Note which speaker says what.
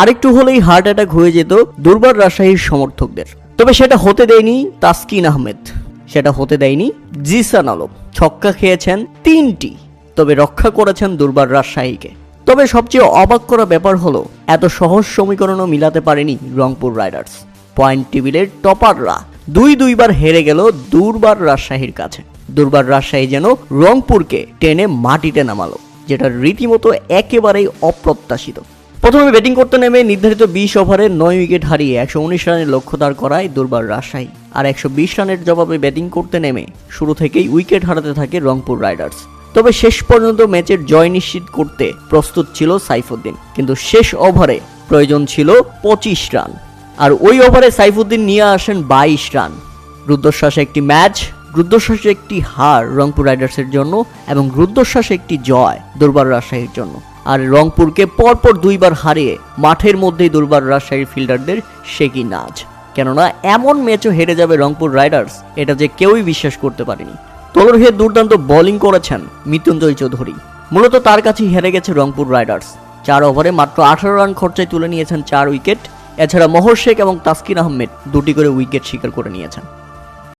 Speaker 1: আরেকটু হলেই heart attack হয়ে যেত দুর্বার রাজশাহীর সমর্থকদের। তবে সেটা হতে দেয়নি তাসকিন আহমেদ। সেটা হতে দেয়নি জিসান আলম। ছক্কা খেয়েছেন তিনটি, তবে রক্ষা করেছেন দুর্বার রাজশাহীকে। তবে সবচেয়ে অবাক করা ব্যাপার হলো, এত সহজ সমীকরণও মিলাতে পারেনি রংপুর রাইডার্স। পয়েন্ট টেবিলের টপাররা দুই দুইবার হেরে গেল দুর্বার রাজশাহীর কাছে। দুর্বার রাজশাহী যেন রংপুরকে টেনে মাটিতে নামালো, যেটা রীতিমতো একেবারেই অপ্রত্যাশিত। প্রথমে ব্যাটিং করতে নেমে নির্ধারিত বিশ ওভারে নয় উইকেট হারিয়ে একশো উনিশ রানের লক্ষ্য দাঁড় করায় দুর্বার রাজশাহী। আর একশো বিশ রানের জবাবে ব্যাটিং করতে নেমে শুরু থেকেই উইকেট হারাতে থাকে রংপুর রাইডার্স। তবে শেষ পর্যন্ত ম্যাচের জয় নিশ্চিত করতে প্রস্তুত ছিল সাইফুদ্দিন। কিন্তু শেষ ওভারে প্রয়োজন ছিল পঁচিশ রান। আর ওই ওভারে সাইফুদ্দিন নিয়ে আসেন বাইশ রান। রুদ্রশ্বাসে একটি ম্যাচ রুদ্রশ্বাসে একটি হার রংপুর রাইডার্সের জন্য এবং রুদ্রশ্বাসে একটি জয় দুর্বার রাজশাহীর জন্য। আর রংপুরকে পরপর দুইবার হারিয়ে মাঠের মধ্যেই দুর্বার রাজশাহীর ফিল্ডারদের সে কি নাচ। কেননা এমন ম্যাচও হেরে যাবে রংপুর রাইডার্স, এটা যে কেউই বিশ্বাস করতে পারেনি। তলর হয়ে দুর্দান্ত বোলিং করেছেন মৃত্যুঞ্জয় চৌধুরী। মূলত তার কাছেই হেরে গেছে রংপুর রাইডার্স। চার ওভারে মাত্র আঠারো রান খরচায় তুলে নিয়েছেন চার উইকেট। এছাড়া মোহর শেখ এবং তাসকিন আহমেদ দুটি করে উইকেট শিকার করে নিয়েছেন।